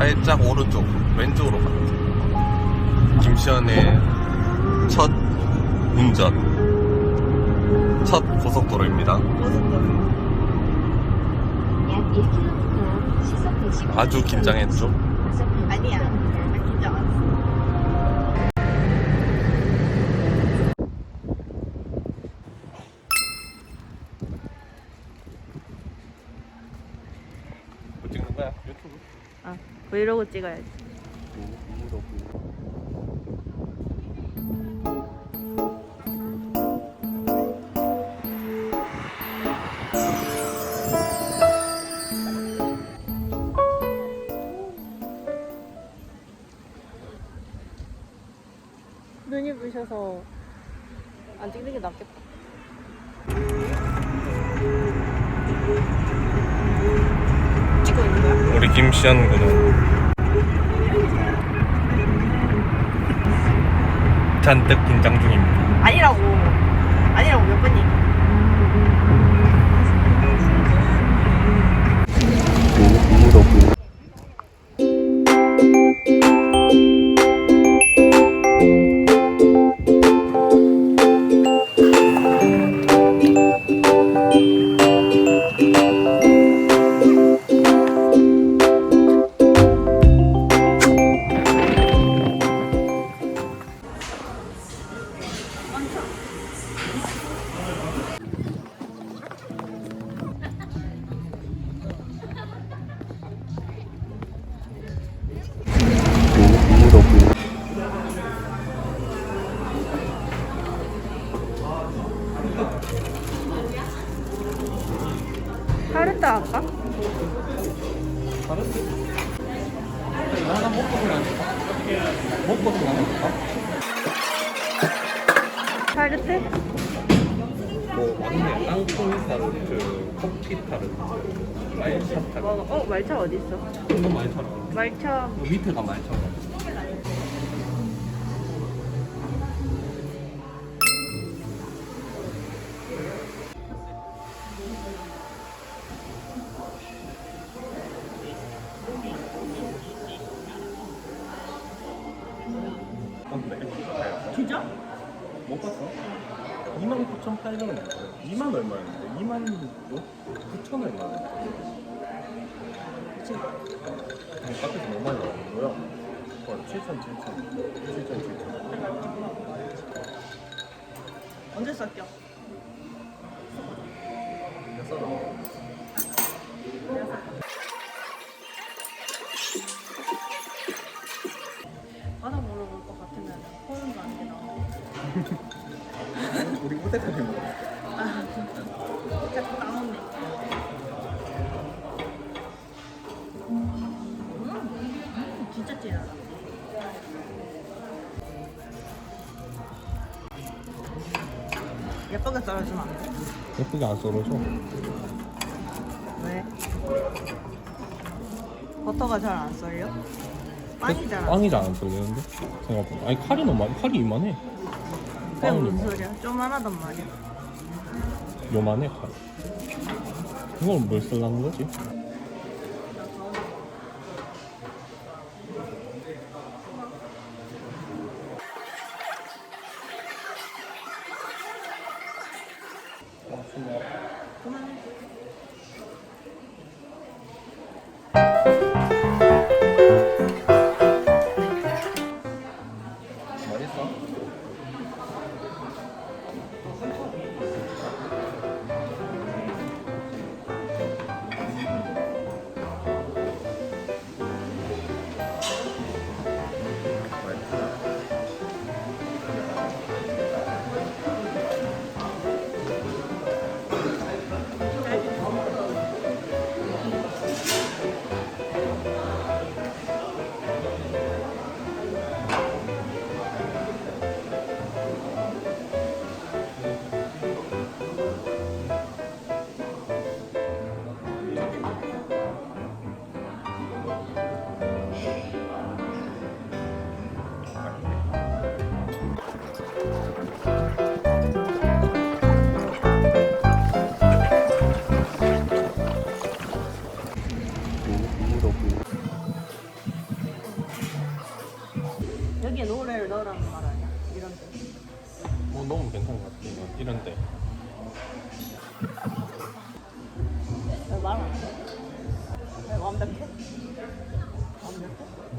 살짝 오른쪽, 왼쪽으로 돼. 김시현의 첫 운전, 첫 고속도로입니다. 약 1km 시속 110km 아주 긴장했죠? 아니야. 브이로그 찍어야지. 눈이 부셔서 안 찍는 게 낫겠다. 우리 김시현 군은 잔뜩 긴장 중입니다. 아니라고. 아니라고 몇 번이. 타르타 할까? 타르트? 뭐 맞네. 땅콩 타르트, 커피 타르트, 말차 타르트. 먹어. 어, 말차 어디 있어? 이건 말차라. 말차 밑에가 말차라. 못 봤어? 29,800원 2만 얼마였는데? 2만 9천 얼마였는데? 그치? 카페에서 너무 많이 나왔는 거야? 7천, 7천 7천, 7천 언제 샀죠? 예쁘게 썰어주면 안 돼? 예쁘게 안 썰어줘 왜? 버터가 잘 안 썰려? 빵이 잘안 썰려? 빵이 잘 안 썰리는데? 생각보다 아니 칼이 너무 많이 칼이 이만해 그게 빵이 무슨 소리야? 쪼만하단 말이야. 요만해 칼 이걸 뭘 쓸라는 거지?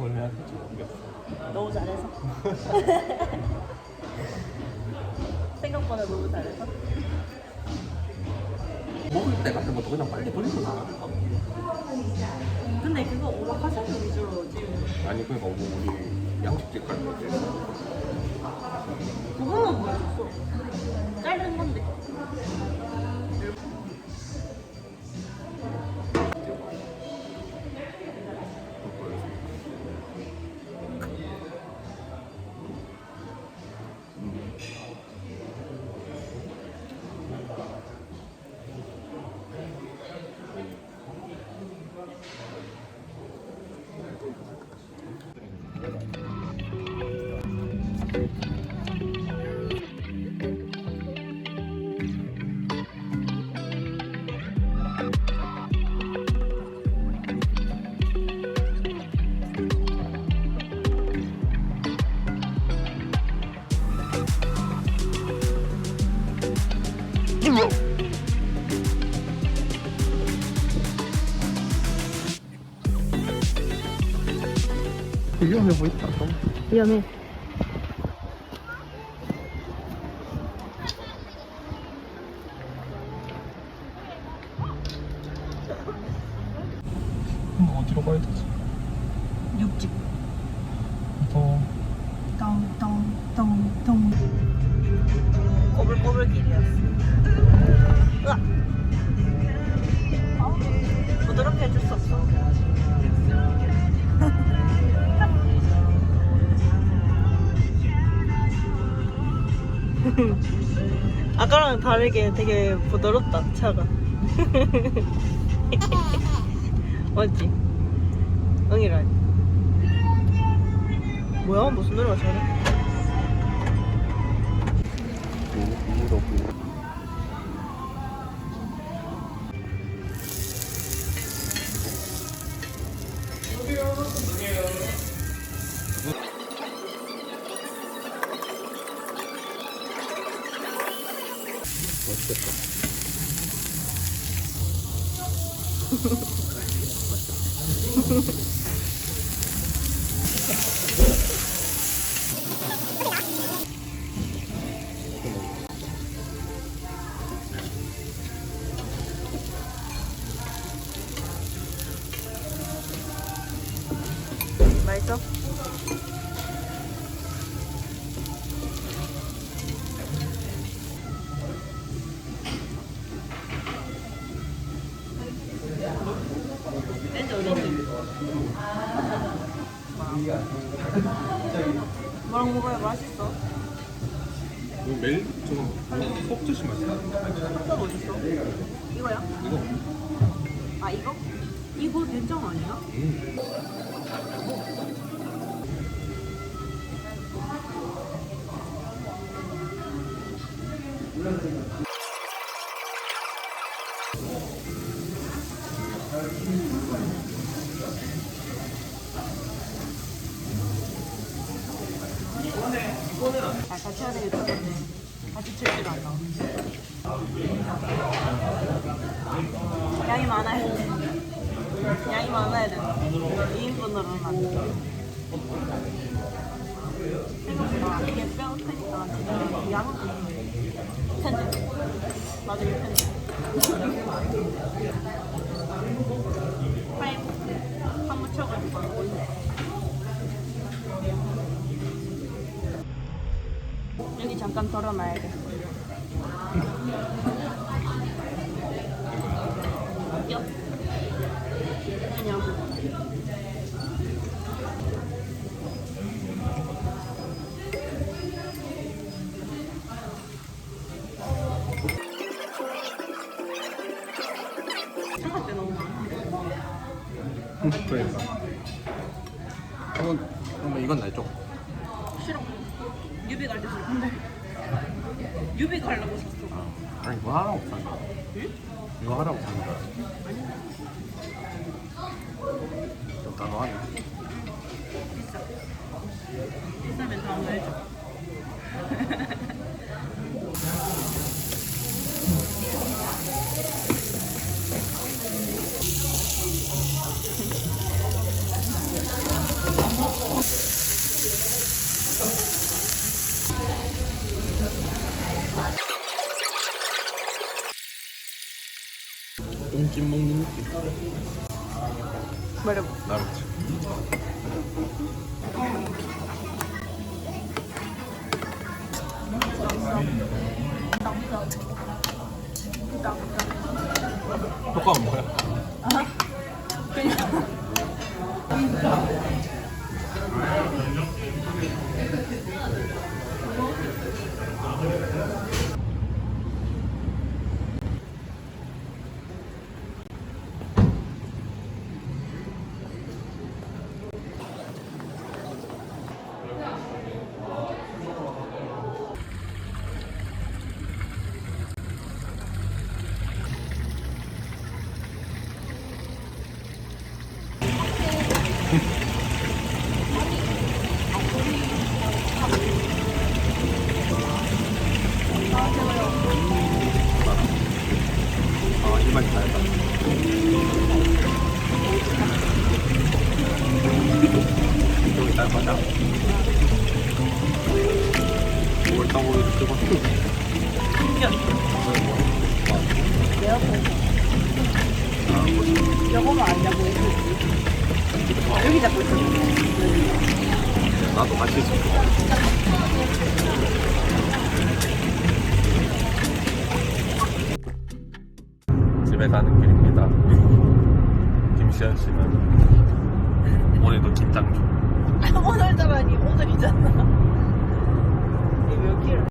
될지 모르겠어. 너무 잘해서. 생각보다 너무 잘해서. 먹을 때 같은 것도 그냥 빨리 나갈까? 근데 그거 오마카세 위주로 지금 아니 그러니까 뭐 우리 양식집 갈 때. 그거만 보여줬어. 짧은 건데. 위험해 보인다. 좀. 위험해. 다르게 되게 부드럽다 차가. 맞지? 응이라. 뭐야 무슨 노래가 저래? 맛있겠다. 맛있어? 뭐랑 먹어야 맛있어? 이거 매일 저거 속젓이 맛있다. 또 어딨어? 이거야? 이거. 아 이거? 이거 된장 아니야? 음. 아, 같이 해야 되겠다는데 같이 안 나와. 양이 많아야 돼. 양이 많아야 돼. 2인분으로는 안 돼. 이게 뼈 크니까 지금 양은 편집. 나중에 편집. 프라임 한 묻혀가지고 올려. 여기 잠깐 덜어놔야 돼. 뼈. 그냥. 생각 때 너무 많아. 그러니까. 이건 이건 날죠. 싫어. 유비 갈때 싫어. 유비 가려고 샀어. 아니 이거 하라고 산 거야. 응? 이거 하라고 산 거야. 좀 단호하네. 비싸. 비싸면 다음 날 줘. 말해봐. 나겠지. 효과는 뭐야? 아, 잡고 있어. 나도 같이 있어. 집에 가는 길입니다. 김시현 씨는 오늘도 김장 중. 오늘도 아니 오늘이잖아. 이몇 킬로?